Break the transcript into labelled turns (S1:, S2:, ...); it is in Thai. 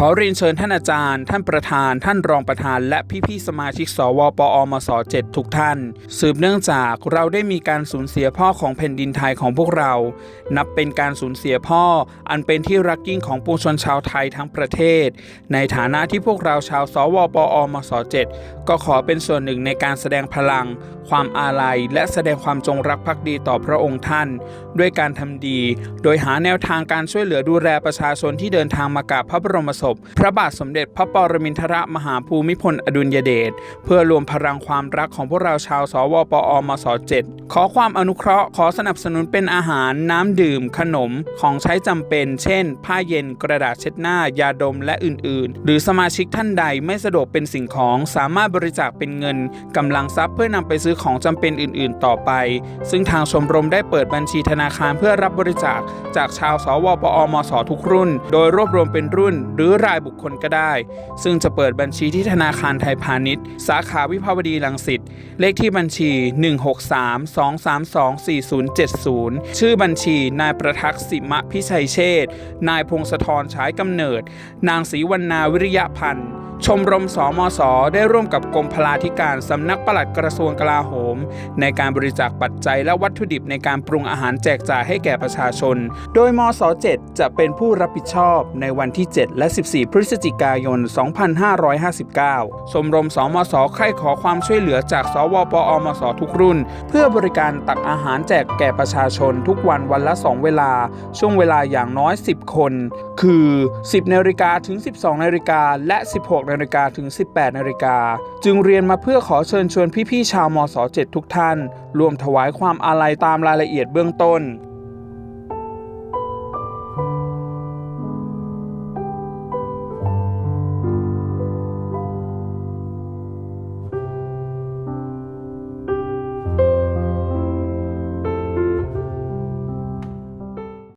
S1: ขอเรียนเชิญท่านอาจารย์ ท่านประธาน ท่านรองประธาน และพี่ๆสมาชิก สวปอมส7ทุกท่าน สืบเนื่องจากเราได้มีการสูญเสียพ่อของแผ่นดินไทยของพวกเรา นับเป็นการสูญเสียพ่อ อันเป็นที่รักยิ่งของปวงชนชาวไทยทั้งประเทศ ในฐานะที่พวกเราชาว สวปอมส7ก็ขอเป็นส่วนหนึ่งในการแสดงพลัง ความอาลัย และแสดงความจงรักภักดีต่อพระองค์ท่าน ด้วยการทำดี โดยหาแนวทางการช่วยเหลือดูแลประชาชนที่เดินทางมากราบพระบรมศพ พระบาทสมเด็จพระปรมินทรมหาภูมิพลอดุลยเดชเพื่อรวมพลังความรักของพวกเราชาวสวปอมส7ขอความอนุเคราะห์ขอสนับสนุนเป็นอาหารน้ำดื่ม ขนมของใช้จำเป็น เช่น ผ้าเย็นกระดาษเช็ดหน้ายาดมและอื่น ๆ หรือสมาชิกท่านใดไม่สะดวกเป็นสิ่งของสามารถบริจาคเป็นเงินกำลังทรัพย์เพื่อนำไปซื้อของจำเป็นอื่นๆ ต่อไป ซึ่งทางชมรมได้เปิดบัญชีธนาคารเพื่อรับบริจาค จากชาวสวปอมสทุกรุ่น โดยรวบรวมเป็นรุ่น หรือรายบุคคลก็ได้ ซึ่งจะเปิดบัญชีที่ธนาคารไทยพาณิชย์ สาขาวิภาวดีรังสิตเลขที่บัญชี 163-232-4070 ชื่อบัญชี นายประทักษ์สิมะพิชัยเชษฐ์นายพงศธรฉายกำเนิด นางศรีวรรณาวิริยพันธ์ ชมรมสมสได้ร่วมกับกรมพลาธิการสำนักปลัดกระทรวงกลาโหม ในการบริจาคปัจจัยและวัตถุดิบในการปรุงอาหารแจกจ่ายให้แก่ประชาชน โดยมส7จะเป็นผู้รับผิดชอบในวันที่ 7 และ 14 พฤศจิกายน 2559 ชมรมสมสใคร่ขอความช่วยเหลือจากสวปอมสทุกรุ่น เพื่อบริการตักอาหารแจกแก่ประชาชนทุกวันวันละ 2 เวลา ช่วงเวลาอย่างน้อย 10 คน คือ 10นาฬิกาถึง 12นาฬิกาและ 16นาฬิกาถึง 18 นาฬิกา จึงเรียนมาเพื่อขอเชิญชวนพี่ๆชาวมศ 7 ทุกท่านร่วมถวายความอาลัยตามรายละเอียดเบื้องต้น